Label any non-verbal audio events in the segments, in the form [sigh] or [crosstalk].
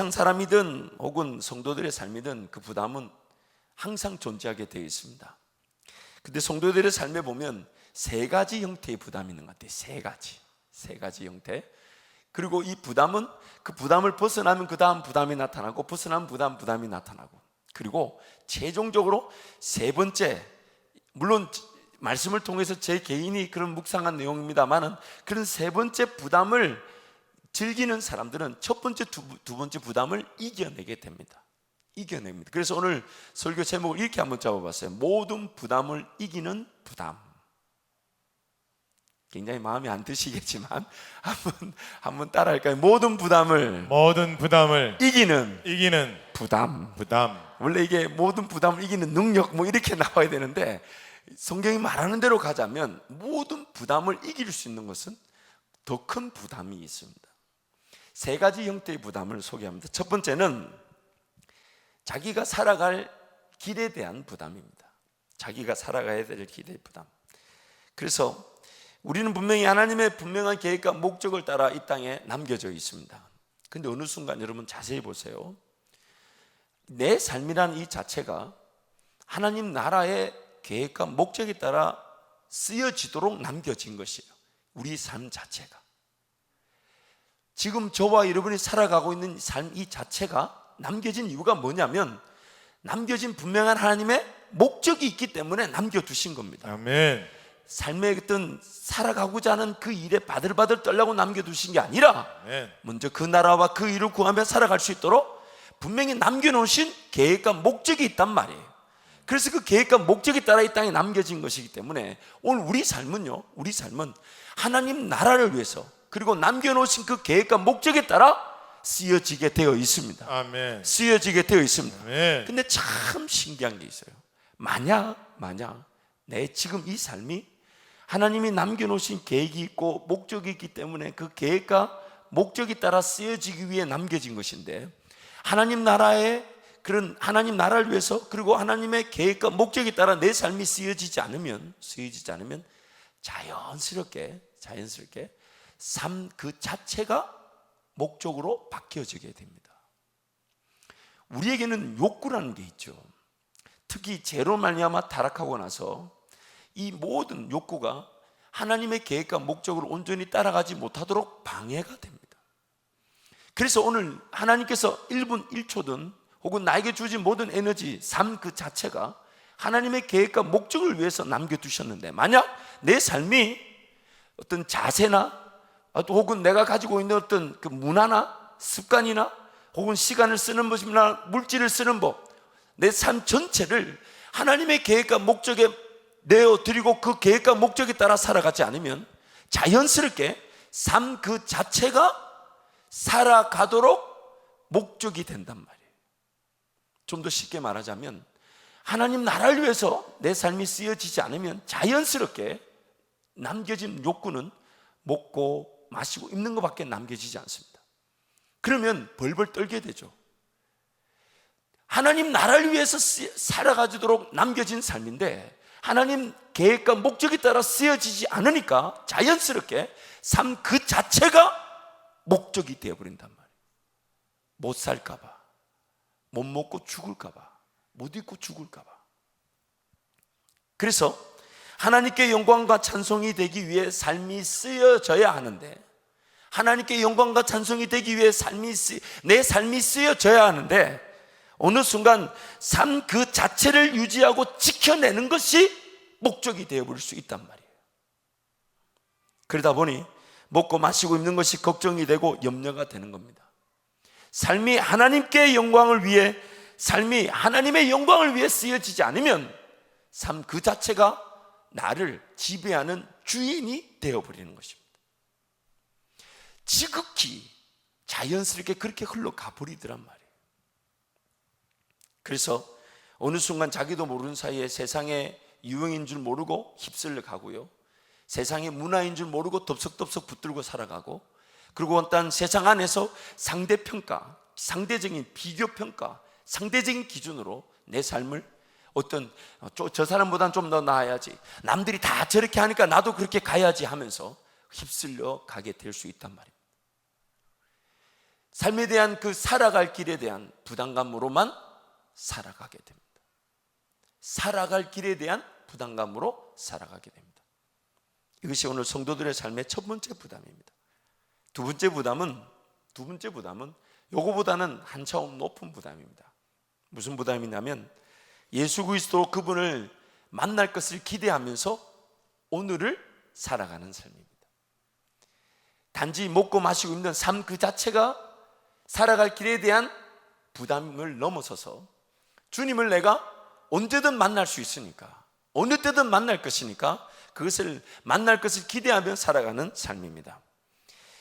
세상 사람이든 혹은 성도들의 삶이든 그 부담은 항상 존재하게 되어 있습니다. 근데 성도들의 삶에 보면 세 가지 형태의 부담이 있는 것 같아요. 세 가지. 세 가지 형태. 그리고 이 부담은 그 부담을 벗어나면 그 다음 부담이 나타나고 벗어나면 부담 부담이 나타나고 그리고 최종적으로 세 번째 물론 말씀을 통해서 제 개인이 그런 묵상한 내용입니다만은 그런 세 번째 부담을 즐기는 사람들은 첫 번째 두, 두 번째 부담을 이겨내게 됩니다. 이겨냅니다. 그래서 오늘 설교 제목을 이렇게 한번 잡아봤어요. 모든 부담을 이기는 부담. 굉장히 마음에 안 드시겠지만 [laughs] 한번 한번 따라할까요? 모든 부담을 모든 부담을 이기는 이기는 부담. 부담. 원래 이게 모든 부담을 이기는 능력 뭐 이렇게 [laughs] 나와야 되는데 성경이 말하는 대로 가자면 모든 부담을 이길 수 있는 것은 더 큰 부담이 있습니다. 세 가지 형태의 부담을 소개합니다. 첫 번째는 자기가 살아갈 길에 대한 부담입니다. 자기가 살아가야 될 길의 부담. 그래서 우리는 분명히 하나님의 분명한 계획과 목적을 따라 이 땅에 남겨져 있습니다. 근데 어느 순간 여러분 자세히 보세요. 내 삶이라는 이 자체가 하나님 나라의 계획과 목적에 따라 쓰여지도록 남겨진 것이에요. 우리 삶 자체가. 지금 저와 여러분이 살아가고 있는 삶 이 자체가 남겨진 이유가 뭐냐면 남겨진 분명한 하나님의 목적이 있기 때문에 남겨두신 겁니다. 아멘. 삶의 어떤 살아가고자 하는 그 일에 바들바들 떨라고 남겨두신 게 아니라 아멘. 먼저 그 나라와 그 일을 구하며 살아갈 수 있도록 분명히 남겨놓으신 계획과 목적이 있단 말이에요. 그래서 그 계획과 목적에 따라 이 땅에 남겨진 것이기 때문에 오늘 우리 삶은요, 우리 삶은 하나님 나라를 위해서 그리고 남겨놓으신 그 계획과 목적에 따라 쓰여지게 되어 있습니다. 아멘. 쓰여지게 되어 있습니다. 아멘. 근데 참 신기한 게 있어요. 만약, 만약 내 지금 이 삶이 하나님이 남겨놓으신 계획이 있고 목적이 있기 때문에 그 계획과 목적에 따라 쓰여지기 위해 남겨진 것인데 하나님 나라의 그런 하나님 나라를 위해서 그리고 하나님의 계획과 목적에 따라 내 삶이 쓰여지지 않으면 쓰여지지 않으면 자연스럽게 자연스럽게 삶 그 자체가 목적으로 바뀌어지게 됩니다. 우리에게는 욕구라는 게 있죠. 특히 죄로 말미암아 타락하고 나서 이 모든 욕구가 하나님의 계획과 목적을 온전히 따라가지 못하도록 방해가 됩니다. 그래서 오늘 하나님께서 1분 1초든 혹은 나에게 주신 모든 에너지, 삶 그 자체가 하나님의 계획과 목적을 위해서 남겨두셨는데 만약 내 삶이 어떤 자세나 또 혹은 내가 가지고 있는 어떤 그 문화나 습관이나 혹은 시간을 쓰는 법이나 물질을 쓰는 법, 내 삶 전체를 하나님의 계획과 목적에 내어 드리고 그 계획과 목적에 따라 살아가지 않으면 자연스럽게 삶 그 자체가 살아가도록 목적이 된단 말이에요. 좀 더 쉽게 말하자면 하나님 나라를 위해서 내 삶이 쓰여지지 않으면 자연스럽게 남겨진 욕구는 먹고 마시고 입는 것밖에 남겨지지 않습니다. 그러면 벌벌 떨게 되죠. 하나님 나라를 위해서 쓰- 살아가도록 남겨진 삶인데 하나님 계획과 목적에 따라 쓰여지지 않으니까 자연스럽게 삶 그 자체가 목적이 되어버린단 말이에요. 못 살까봐, 못 먹고 죽을까봐, 못 입고 죽을까봐. 그래서 하나님께 영광과 찬송이 되기 위해 삶이 쓰여져야 하는데 하나님께 영광과 찬송이 되기 위해 삶이 쓰, 내 삶이 쓰여져야 하는데 어느 순간 삶 그 자체를 유지하고 지켜내는 것이 목적이 되어버릴 수 있단 말이에요. 그러다 보니 먹고 마시고 입는 것이 걱정이 되고 염려가 되는 겁니다. 삶이 하나님께 영광을 위해 삶이 하나님의 영광을 위해 쓰여지지 않으면 삶 그 자체가 나를 지배하는 주인이 되어버리는 것입니다. 지극히 자연스럽게 그렇게 흘러가 버리더란 말이에요. 그래서 어느 순간 자기도 모르는 사이에 세상의 유행인 줄 모르고 휩쓸려 가고요. 세상의 문화인 줄 모르고 덥석덥석 붙들고 살아가고 그리고 어떤 세상 안에서 상대평가, 상대적인 비교평가, 상대적인 기준으로 내 삶을 어떤 어, 저, 저 사람보단 좀 더 나아야지 남들이 다 저렇게 하니까 나도 그렇게 가야지 하면서 휩쓸려 가게 될 수 있단 말입니다 삶에 대한 그 살아갈 길에 대한 부담감으로만 살아가게 됩니다. 살아갈 길에 대한 부담감으로 살아가게 됩니다. 이것이 오늘 성도들의 삶의 첫 번째 부담입니다. 두 번째 부담은 두 번째 부담은 요거보다는 한 차원 높은 부담입니다. 무슨 부담이냐면 예수 그리스도 그분을 만날 것을 기대하면서 오늘을 살아가는 삶입니다. 단지 먹고 마시고 있는 삶 그 자체가 살아갈 길에 대한 부담을 넘어서서 주님을 내가 언제든 만날 수 있으니까 어느 때든 만날 것이니까 그것을 만날 것을 기대하며 살아가는 삶입니다.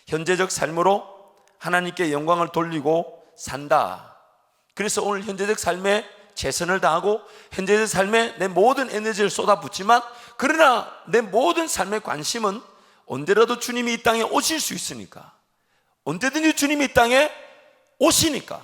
현재적 삶으로 하나님께 영광을 돌리고 산다. 그래서 오늘 현재적 삶에 최선을 다하고 현재적 삶에 내 모든 에너지를 쏟아붓지만 그러나 내 모든 삶의 관심은 언제라도 주님이 이 땅에 오실 수 있으니까 언제든지 주님이 이 땅에 오시니까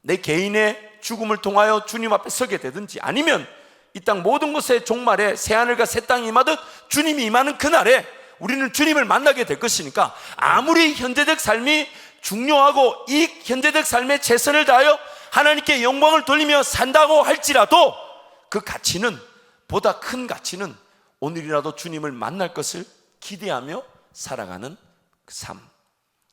내 개인의 죽음을 통하여 주님 앞에 서게 되든지 아니면 이 땅 모든 것의 종말에 새하늘과 새 땅이 임하듯 주님이 임하는 그날에 우리는 주님을 만나게 될 것이니까 아무리 현재적 삶이 중요하고 이 현재적 삶에 최선을 다하여 하나님께 영광을 돌리며 산다고 할지라도 그 가치는 보다 큰 가치는 오늘이라도 주님을 만날 것을 기대하며 살아가는 그 삶.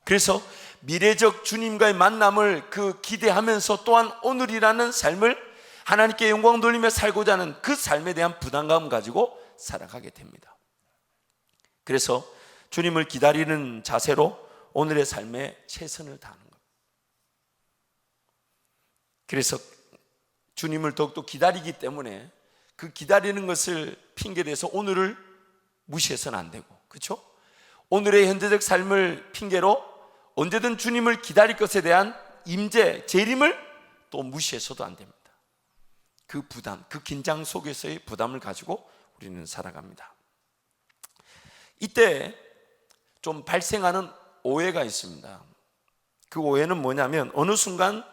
그래서 미래적 주님과의 만남을 그 기대하면서 또한 오늘이라는 삶을 하나님께 영광 돌리며 살고자 하는 그 삶에 대한 부담감 가지고 살아가게 됩니다. 그래서 주님을 기다리는 자세로 오늘의 삶에 최선을 다하는 것. 그래서 주님을 더욱더 기다리기 때문에 그 기다리는 것을 핑계대서 오늘을 무시해서는 안 되고, 그렇죠? 오늘의 현재적 삶을 핑계로 언제든 주님을 기다릴 것에 대한 임재, 재림을 또 무시해서도 안 됩니다. 그 부담, 그 긴장 속에서의 부담을 가지고 우리는 살아갑니다. 이때 좀 발생하는 오해가 있습니다. 그 오해는 뭐냐면 어느 순간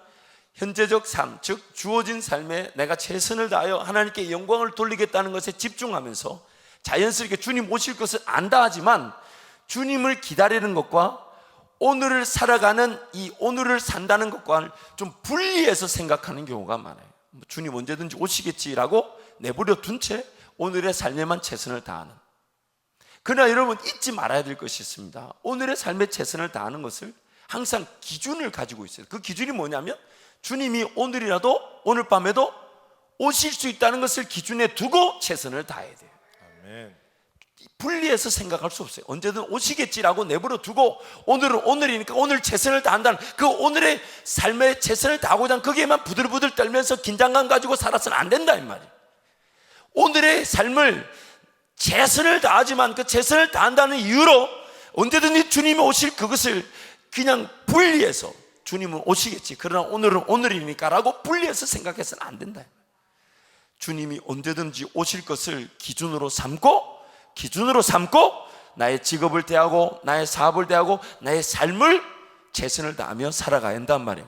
현재적 삶, 즉 주어진 삶에 내가 최선을 다하여 하나님께 영광을 돌리겠다는 것에 집중하면서 자연스럽게 주님 오실 것을 안다 하지만 주님을 기다리는 것과 오늘을 살아가는 이 오늘을 산다는 것과 좀 분리해서 생각하는 경우가 많아요. 뭐 주님 언제든지 오시겠지라고 내버려 둔 채 오늘의 삶에만 최선을 다하는. 그러나 여러분 잊지 말아야 될 것이 있습니다. 오늘의 삶에 최선을 다하는 것을 항상 기준을 가지고 있어요. 그 기준이 뭐냐면 주님이 오늘이라도 오늘 밤에도 오실 수 있다는 것을 기준에 두고 최선을 다해야 돼요. 아멘. 분리해서 생각할 수 없어요. 언제든 오시겠지라고 내버려 두고 오늘은 오늘이니까 오늘 최선을 다한다는 그 오늘의 삶에 최선을 다하고자 하는 거기에만 부들부들 떨면서 긴장감 가지고 살아서는 안 된다 이 말이에요. 오늘의 삶을 최선을 다하지만 그 최선을 다한다는 이유로 언제든지 주님이 오실 그것을 그냥 분리해서 주님은 오시겠지. 그러나 오늘은 오늘이니까라고 분리해서 생각해서는 안 된다. 주님이 언제든지 오실 것을 기준으로 삼고 기준으로 삼고 나의 직업을 대하고 나의 사업을 대하고 나의 삶을 최선을 다하며 살아가야 한단. 아멘.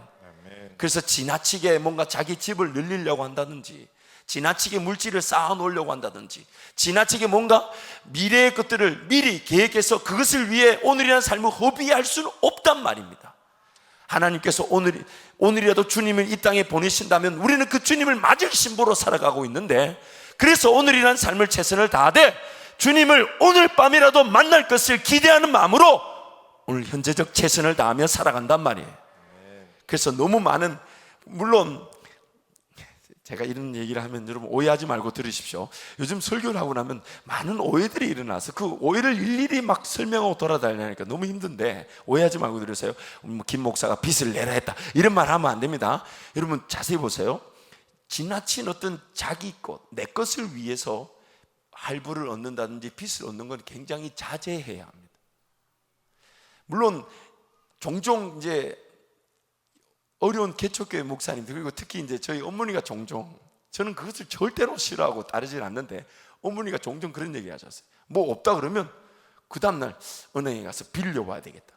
그래서 지나치게 뭔가 자기 집을 늘리려고 한다든지 지나치게 물질을 쌓아 놓으려고 한다든지 지나치게 뭔가 미래의 것들을 미리 계획해서 그것을 위해 오늘이라는 삶을 허비할 수는 없단 말입니다. 하나님께서 오늘 오늘이라도 주님을 이 땅에 보내신다면 우리는 그 주님을 맞을 신부로 살아가고 있는데 그래서 오늘이라는 삶을 최선을 다하되 주님을 오늘 밤이라도 만날 것을 기대하는 마음으로 오늘 현재적 최선을 다하며 살아간단 말이에요. 그래서 너무 많은 물론 제가 이런 얘기를 하면 여러분 오해하지 말고 들으십시오. 요즘 설교를 하고 나면 많은 오해들이 일어나서 그 오해를 일일이 막 설명하고 돌아다니니까 너무 힘든데 오해하지 말고 들으세요. 뭐김 목사가 빚을 내라 했다. 이런 말 하면 안 됩니다. 여러분 자세히 보세요. 지나친 어떤 자기 것, 내 것을 위해서 할부를 얻는다든지 빚을 얻는 건 굉장히 자제해야 합니다. 물론 종종 이제 어려운 개척교회 목사님들 그리고 특히 이제 저희 어머니가 종종 저는 그것을 절대로 싫어하고 따르질 않는데 어머니가 종종 그런 얘기 하셨어요. 뭐 없다 그러면 그 다음 날 은행에 가서 빌려와야 되겠다.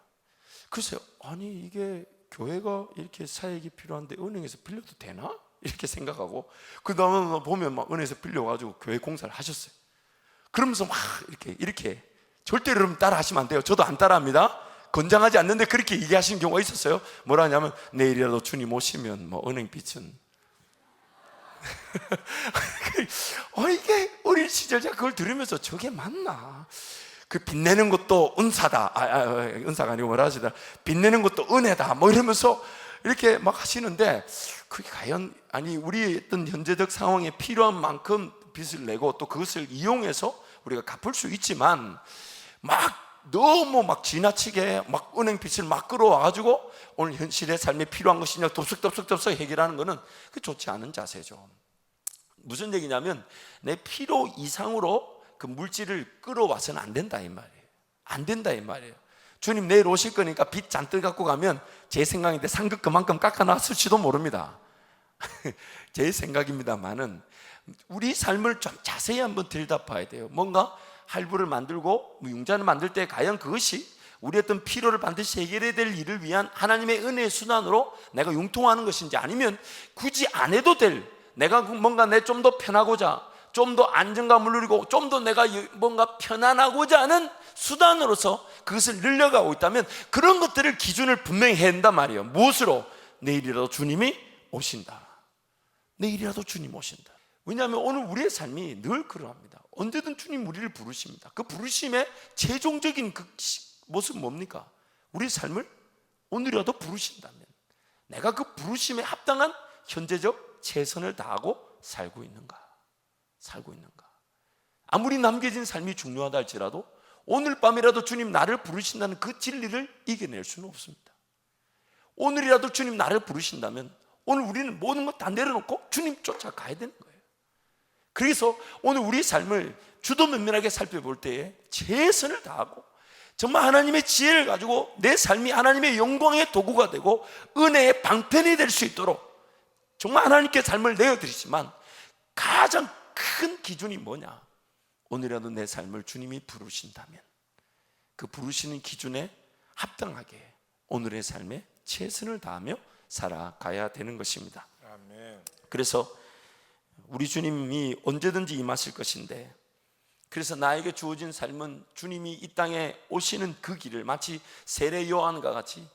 글쎄요, 아니 이게 교회가 이렇게 사역이 필요한데 은행에서 빌려도 되나? 이렇게 생각하고 그 다음에 보면 막 은행에서 빌려가지고 교회 공사를 하셨어요. 그러면서 막 이렇게 이렇게 절대 여러분 따라 하시면 안 돼요. 저도 안 따라합니다. 권장하지 않는데 그렇게 얘기하시는 경우가 있었어요. 뭐라 하냐면 내일이라도 주님 오시면 뭐 은행빛은 [laughs] 어 이게 어린 시절 제가 그걸 들으면서 저게 맞나? 그 빚내는 것도 은사다. 아, 아, 아, 은사가 아니고 뭐라 하시더라. 빚내는 것도 은혜다. 뭐 이러면서 이렇게 막 하시는데 그게 과연 아니 우리의 어떤 현재적 상황에 필요한 만큼 빚을 내고 또 그것을 이용해서 우리가 갚을 수 있지만 막 너무 막 지나치게 막 은행 빚을 막 끌어와 가지고 오늘 현실의 삶에 필요한 것이냐 덥석덥석덥석 해결하는 것은 그 좋지 않은 자세죠. 무슨 얘기냐면 내 필요 이상으로 그 물질을 끌어와서는 안 된다 이 말이에요. 안 된다 이 말이에요. 주님 내일 오실 거니까 빚 잔뜩 갖고 가면 제 생각인데 상급 그만큼 깎아놨을지도 모릅니다. [laughs] 제 생각입니다만은 우리 삶을 좀 자세히 한번 들여다봐야 돼요. 뭔가 할부를 만들고 뭐 융자를 만들 때 과연 그것이 우리 어떤 필요를 반드시 해결해야 될 일을 위한 하나님의 은혜의 수단으로 내가 융통하는 것인지 아니면 굳이 안 해도 될 내가 뭔가 내 좀 더 편하고자 좀 더 안정감을 누리고 좀 더 내가 뭔가 편안하고자 하는 수단으로서 그것을 늘려가고 있다면 그런 것들을 기준을 분명히 해야 한단 말이에요. 무엇으로? 내일이라도 주님이 오신다. 내일이라도 주님 오신다. 왜냐하면 오늘 우리의 삶이 늘 그러합니다. 언제든 주님 우리를 부르십니다. 그 부르심의 최종적인 그 모습 뭡니까? 우리 삶을 오늘이라도 부르신다면 내가 그 부르심에 합당한 현재적 최선을 다하고 살고 있는가? 살고 있는가? 아무리 남겨진 삶이 중요하다 할지라도 오늘 밤이라도 주님 나를 부르신다는 그 진리를 이겨낼 수는 없습니다. 오늘이라도 주님 나를 부르신다면 오늘 우리는 모든 것 다 내려놓고 주님 쫓아가야 되는 거예요. 그래서 오늘 우리 삶을 주도 면밀하게 살펴볼 때에 최선을 다하고 정말 하나님의 지혜를 가지고 내 삶이 하나님의 영광의 도구가 되고 은혜의 방편이 될 수 있도록 정말 하나님께 삶을 내어드리지만 가장 큰 기준이 뭐냐? 오늘이라도 내 삶을 주님이 부르신다면 그 부르시는 기준에 합당하게 오늘의 삶에 최선을 다하며 살아가야 되는 것입니다. 아멘. 그래서 우리 주님이 언제든지 임하실 것인데 그래서 나에게 주어진 삶은 주님이 이 땅에 오시는 그 길을 마치 세례 요한과 같이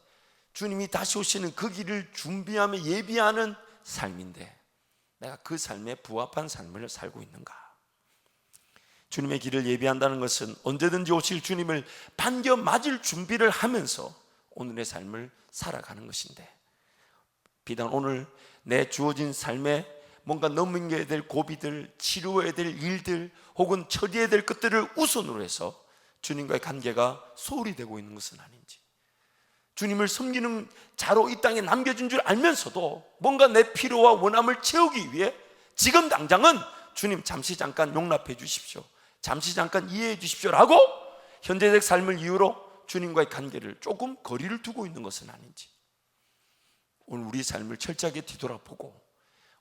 주님이 다시 오시는 그 길을 준비하며 예비하는 삶인데 내가 그 삶에 부합한 삶을 살고 있는가? 주님의 길을 예비한다는 것은 언제든지 오실 주님을 반겨 맞을 준비를 하면서 오늘의 삶을 살아가는 것인데 비단 오늘 내 주어진 삶에 뭔가 넘겨야 될 고비들, 치료해야 될 일들, 혹은 처리해야 될 것들을 우선으로 해서 주님과의 관계가 소홀히 되고 있는 것은 아닌지. 주님을 섬기는 자로 이 땅에 남겨진 줄 알면서도 뭔가 내 필요와 원함을 채우기 위해 지금 당장은 주님 잠시 잠깐 용납해 주십시오. 잠시 잠깐 이해해 주십시오라고 현재적 삶을 이유로 주님과의 관계를 조금 거리를 두고 있는 것은 아닌지. 오늘 우리 삶을 철저하게 뒤돌아보고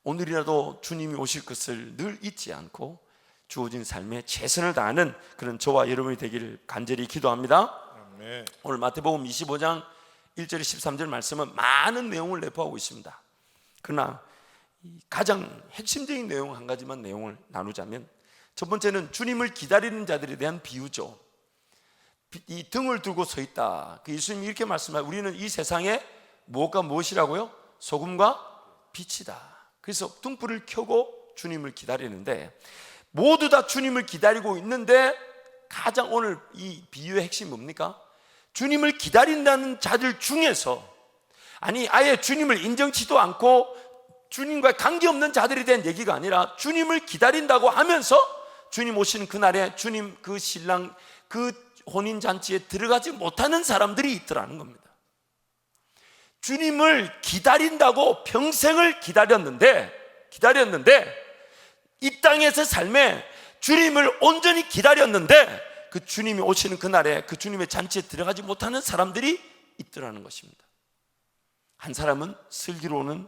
오늘이라도 주님이 오실 것을 늘 잊지 않고 주어진 삶에 최선을 다하는 그런 저와 여러분이 되기를 간절히 기도합니다. 아멘. 오늘 마태복음 25장 1절 13절 말씀은 많은 내용을 내포하고 있습니다. 그러나 가장 핵심적인 내용 한 가지만 내용을 나누자면 첫 번째는 주님을 기다리는 자들에 대한 비유죠. 이 등을 들고 서 있다. 그 예수님이 이렇게 말씀하요 우리는 이 세상에 무엇과 무엇이라고요? 소금과 빛이다. 그래서 등불을 켜고 주님을 기다리는데 모두 다 주님을 기다리고 있는데 가장 오늘 이 비유의 핵심 뭡니까? 주님을 기다린다는 자들 중에서 아니 아예 주님을 인정치도 않고 주님과 관계없는 자들에 대한 얘기가 아니라 주님을 기다린다고 하면서 주님 오시는 그날에 주님 그 신랑 그 혼인 잔치에 들어가지 못하는 사람들이 있더라는 겁니다. 주님을 기다린다고 평생을 기다렸는데 기다렸는데 이 땅에서 삶에 주님을 온전히 기다렸는데 그 주님이 오시는 그날에 그 주님의 잔치에 들어가지 못하는 사람들이 있더라는 것입니다. 한 사람은 슬기로는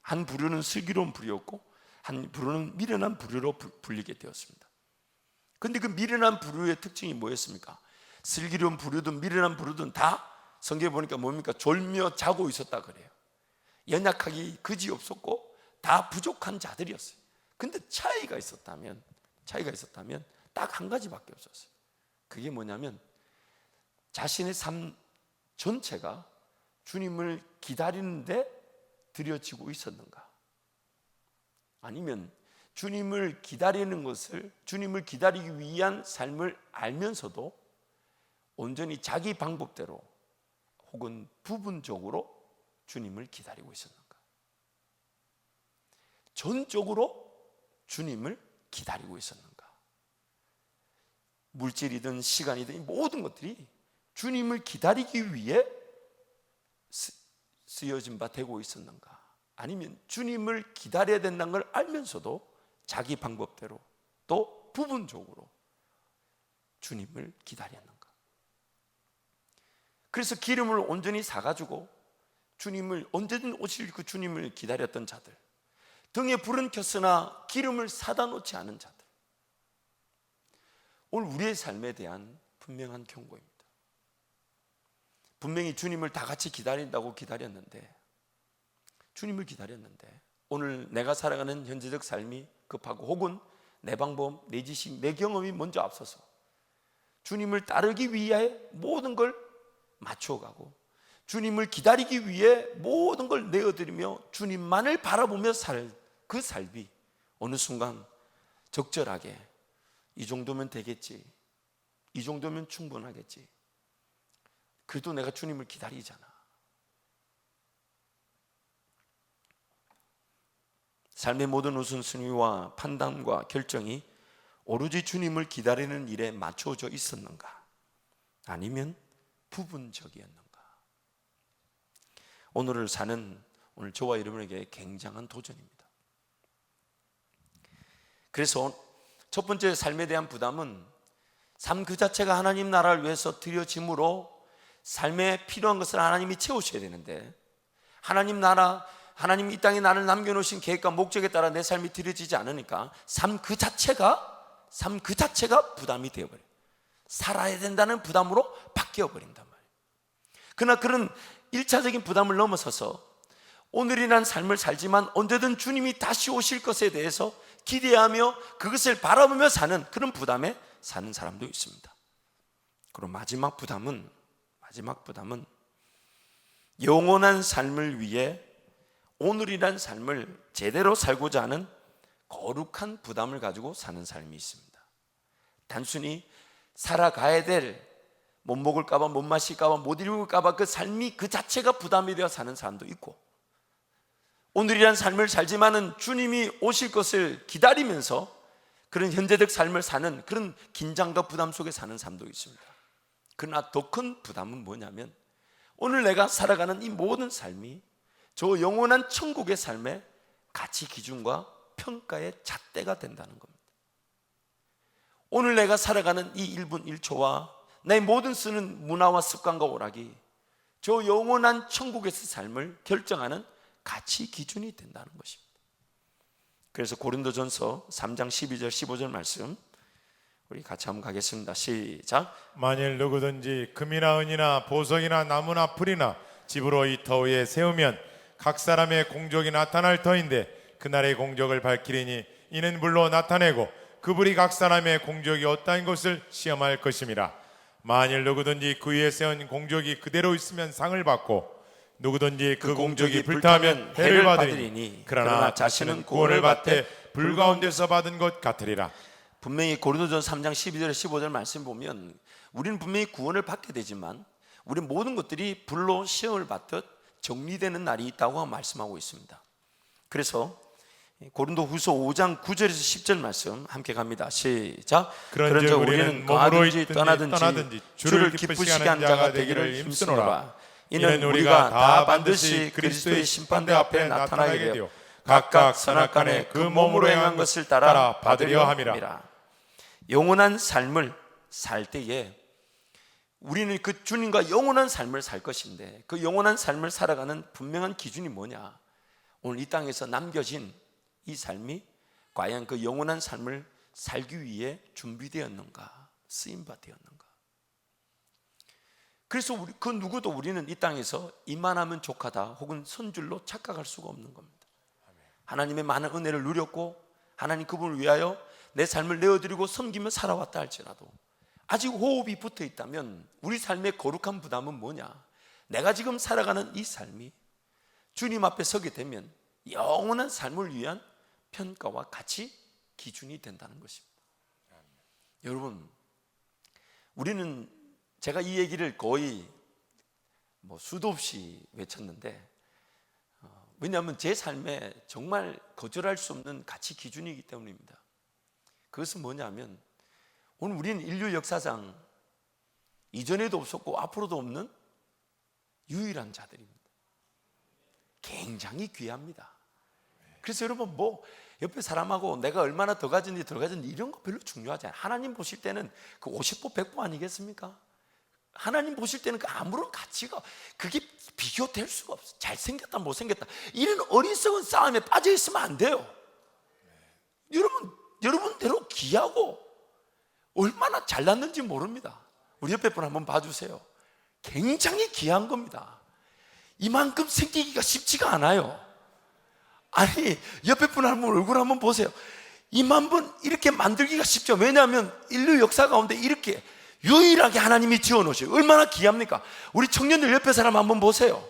한 부류는 슬기로운 부류였고 한 부류는 미련한 부류로 불리게 되었습니다. 근데 그 미련한 부류의 특징이 뭐였습니까? 슬기로운 부류든 미련한 부류든 다 성경에 보니까 뭡니까? 졸며 자고 있었다 그래요. 연약하기 그지 없었고 다 부족한 자들이었어요. 근데 차이가 있었다면 차이가 있었다면 딱 한 가지밖에 없었어요. 그게 뭐냐면 자신의 삶 전체가 주님을 기다리는데 들여지고 있었는가? 아니면 주님을 기다리는 것을 주님을 기다리기 위한 삶을 알면서도 온전히 자기 방법대로 혹은 부분적으로 주님을 기다리고 있었는가? 전적으로 주님을 기다리고 있었는가? 물질이든 시간이든 이 모든 것들이 주님을 기다리기 위해 쓰- 쓰여진 바 되고 있었는가? 아니면 주님을 기다려야 된다는 걸 알면서도 자기 방법대로 또 부분적으로 주님을 기다렸는가? 그래서 기름을 온전히 사가지고 주님을 언제든 오실 그 주님을 기다렸던 자들 등에 불은 켰으나 기름을 사다 놓지 않은 자들 오늘 우리의 삶에 대한 분명한 경고입니다. 분명히 주님을 다 같이 기다린다고 기다렸는데 주님을 기다렸는데 오늘 내가 살아가는 현재적 삶이 급하고 혹은 내 방법, 내 지식, 내 경험이 먼저 앞서서 주님을 따르기 위해 모든 걸 맞춰가고 주님을 기다리기 위해 모든 걸 내어드리며 주님만을 바라보며 살 그 삶이 어느 순간 적절하게 이 정도면 되겠지. 이 정도면 충분하겠지. 그래도 내가 주님을 기다리잖아. 삶의 모든 우선순위와 판단과 결정이 오로지 주님을 기다리는 일에 맞춰져 있었는가? 아니면 부분적이었는가? 오늘을 사는 오늘 저와 여러분에게 굉장한 도전입니다. 그래서 첫 번째 삶에 대한 부담은 삶 그 자체가 하나님 나라를 위해서 드려짐으로 삶에 필요한 것을 하나님이 채우셔야 되는데 하나님 나라 하나님 이 땅에 나를 남겨놓으신 계획과 목적에 따라 내 삶이 드려지지 않으니까 삶 그 자체가 삶 그 자체가 부담이 되어버려. 요 살아야 된다는 부담으로 바뀌어 버린단 말이에요. 그러나 그런 일차적인 부담을 넘어서서 오늘이란 삶을 살지만 언제든 주님이 다시 오실 것에 대해서 기대하며 그것을 바라보며 사는 그런 부담에 사는 사람도 있습니다. 그리고 마지막 부담은 마지막 부담은 영원한 삶을 위해 오늘이란 삶을 제대로 살고자 하는 거룩한 부담을 가지고 사는 삶이 있습니다. 단순히 살아가야 될 못 먹을까봐 못 마실까봐 못 입을까봐 그 삶이 그 자체가 부담이 되어 사는 사람도 있고 오늘이란 삶을 살지만은 주님이 오실 것을 기다리면서 그런 현재적 삶을 사는 그런 긴장과 부담 속에 사는 사람도 있습니다. 그러나 더 큰 부담은 뭐냐면 오늘 내가 살아가는 이 모든 삶이 저 영원한 천국의 삶의 가치 기준과 평가의 잣대가 된다는 겁니다. 오늘 내가 살아가는 이 1분 1초와 내 모든 쓰는 문화와 습관과 오락이 저 영원한 천국에서 삶을 결정하는 가치 기준이 된다는 것입니다. 그래서 고린도전서 3장 12절 15절 말씀 우리 같이 한번 가겠습니다. 시작. 만일 누구든지 금이나 은이나 보석이나 나무나 풀이나 집으로 이 터 위에 세우면 각 사람의 공적이 나타날 터인데 그날의 공적을 밝히리니 이는 물로 나타내고 그 불이 각 사람의 공적이 어떠한 것을 시험할 것임이라 만일 누구든지 그 위에 세운 공적이 그대로 있으면 상을 받고 누구든지 그, 공적이 불타면 해를 받으리니 그러나 자신은 구원을 받되 불 가운데서 받은 것 같으리라 분명히 고린도전 3장 12절 15절 말씀 보면 우리는 분명히 구원을 받게 되지만 우리 모든 것들이 불로 시험을 받듯 정리되는 날이 있다고 말씀하고 있습니다. 그래서 고린도 후서 5장 9절에서 10절 말씀 함께 갑니다. 시작. 그런즉 우리는 몸으로 있든지 떠나든지 떠나든지 주를 기쁘시게 한 자가 되기를 힘쓰노라. 이는 우리가 다 반드시 그리스도의 심판대 앞에 나타나게 되어 각각 선악간에 그 몸으로 행한 것을 따라 받으려 함이라. 영원한 삶을 살 때에 우리는 그 주님과 영원한 삶을 살 것인데 그 영원한 삶을 살아가는 분명한 기준이 뭐냐? 오늘 이 땅에서 남겨진 이 삶이 과연 그 영원한 삶을 살기 위해 준비되었는가? 쓰임 받되었는가? 그래서 우리 그 누구도 우리는 이 땅에서 이만하면 족하다 혹은 선줄로 착각할 수가 없는 겁니다. 하나님의 많은 은혜를 누렸고 하나님 그분을 위하여 내 삶을 내어드리고 섬기며 살아왔다 할지라도 아직 호흡이 붙어 있다면 우리 삶의 거룩한 부담은 뭐냐? 내가 지금 살아가는 이 삶이 주님 앞에 서게 되면 영원한 삶을 위한 평가와 가치 기준이 된다는 것입니다. 여러분, 우리는 제가 이 얘기를 거의 뭐 수도 없이 외쳤는데 어, 왜냐하면 제 삶에 정말 거절할 수 없는 가치 기준이기 때문입니다. 그것은 뭐냐면 오늘 우리는 인류 역사상 이전에도 없었고 앞으로도 없는 유일한 자들입니다. 굉장히 귀합니다. 그래서 여러분 뭐 옆에 사람하고 내가 얼마나 더 가졌는지 덜 가졌는지 이런 거 별로 중요하지 않아요. 하나님 보실 때는 그 50보 100보 아니겠습니까? 하나님 보실 때는 그 아무런 가치가 그게 비교될 수가 없어. 잘생겼다 못생겼다 이런 어리석은 싸움에 빠져 있으면 안 돼요. 여러분 여러분대로 귀하고 얼마나 잘났는지 모릅니다. 우리 옆에 분 한번 봐주세요. 굉장히 귀한 겁니다. 이만큼 생기기가 쉽지가 않아요. 아니 옆에 분 한번 얼굴 한번 보세요. 이만 분 이렇게 만들기가 쉽죠. 왜냐하면 인류 역사 가운데 이렇게 유일하게 하나님이 지어놓으셔요. 얼마나 귀합니까? 우리 청년들 옆에 사람 한번 보세요.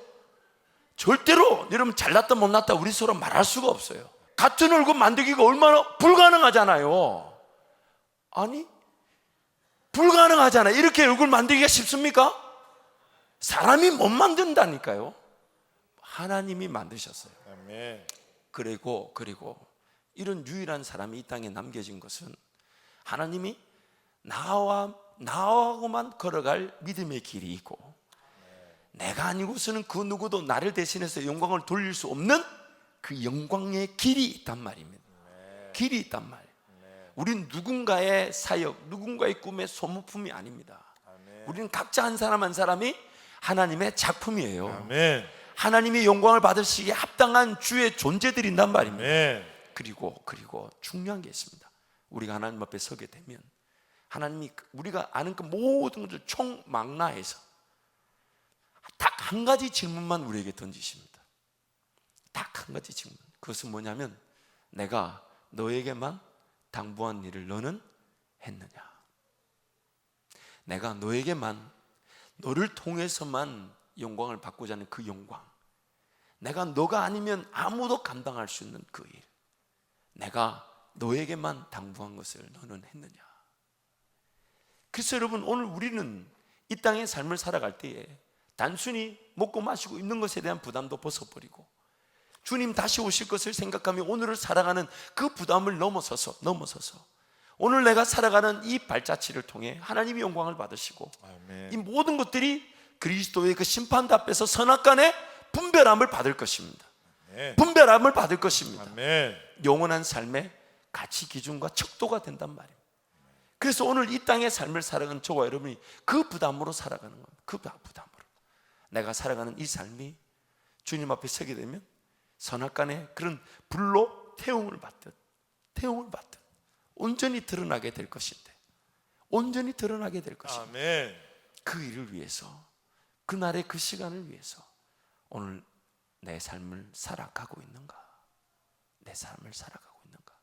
절대로 여러분 잘났다 못났다 우리 서로 말할 수가 없어요. 같은 얼굴 만들기가 얼마나 불가능하잖아요. 아니 불가능하잖아요. 이렇게 얼굴 만들기가 쉽습니까? 사람이 못 만든다니까요. 하나님이 만드셨어요. 아멘. 그리고 그리고 이런 유일한 사람이 이 땅에 남겨진 것은 하나님이 나와 나하고만 걸어갈 믿음의 길이 있고 내가 아니고서는 그 누구도 나를 대신해서 영광을 돌릴 수 없는 그 영광의 길이 있단 말입니다. 길이 있단 말. 우린 누군가의 사역, 누군가의 꿈의 소모품이 아닙니다. 우리는 각자 한 사람 한 사람이 하나님의 작품이에요. 아멘. 하나님의 영광을 받으시기에 합당한 주의 존재들인단 말입니다. 아멘. 그리고 그리고 중요한 게 있습니다. 우리가 하나님 앞에 서게 되면 하나님이 그 우리가 아는 그 모든 것을 총망라해서 딱 한 가지 질문만 우리에게 던지십니다. 딱 한 가지 질문. 그것은 뭐냐면 내가 너에게만 당부한 일을 너는 했느냐? 내가 너에게만 너를 통해서만 영광을 받고자 하는 그 영광. 내가 너가 아니면 아무도 감당할 수 있는 그 일. 내가 너에게만 당부한 것을 너는 했느냐? 그래서 여러분 오늘 우리는 이 땅의 삶을 살아갈 때에 단순히 먹고 마시고 입는 것에 대한 부담도 벗어버리고 주님 다시 오실 것을 생각하며 오늘을 살아가는 그 부담을 넘어서서 넘어서서 오늘 내가 살아가는 이 발자취를 통해 하나님의 영광을 받으시고 아멘. 이 모든 것들이 그리스도의 그 심판대 앞에서 선악간의 분별함을 받을 것입니다. 분별함을 받을 것입니다. 아멘. 영원한 삶의 가치 기준과 척도가 된단 말이에요. 그래서 오늘 이 땅의 삶을 살아가는 저와 여러분이 그 부담으로 살아가는 겁니다. 그 부담으로. 내가 살아가는 이 삶이 주님 앞에 서게 되면 선악간의 그런 불로 태움을 받듯 태움을 받듯 온전히 드러나게 될 것인데 온전히 드러나게 될 것입니다. 아멘. 그 일을 위해서 그날의 그 시간을 위해서 오늘 내 삶을 살아가고 있는가? 내 삶을 살아가고 있는가?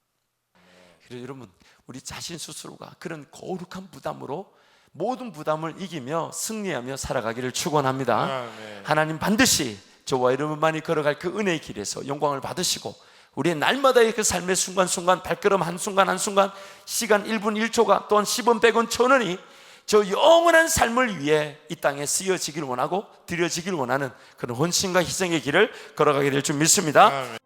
그래서 여러분 우리 자신 스스로가 그런 거룩한 부담으로 모든 부담을 이기며 승리하며 살아가기를 축원합니다. 아멘. 하나님 반드시 저와 여러분만이 걸어갈 그 은혜의 길에서 영광을 받으시고 우리의 날마다의 그 삶의 순간순간 발걸음 한순간 한순간 시간 1분 1초가 또한 10원 100원 천 원이 저 영원한 삶을 위해 이 땅에 쓰여지길 원하고 드려지길 원하는 그런 헌신과 희생의 길을 걸어가게 될 줄 믿습니다. 아멘.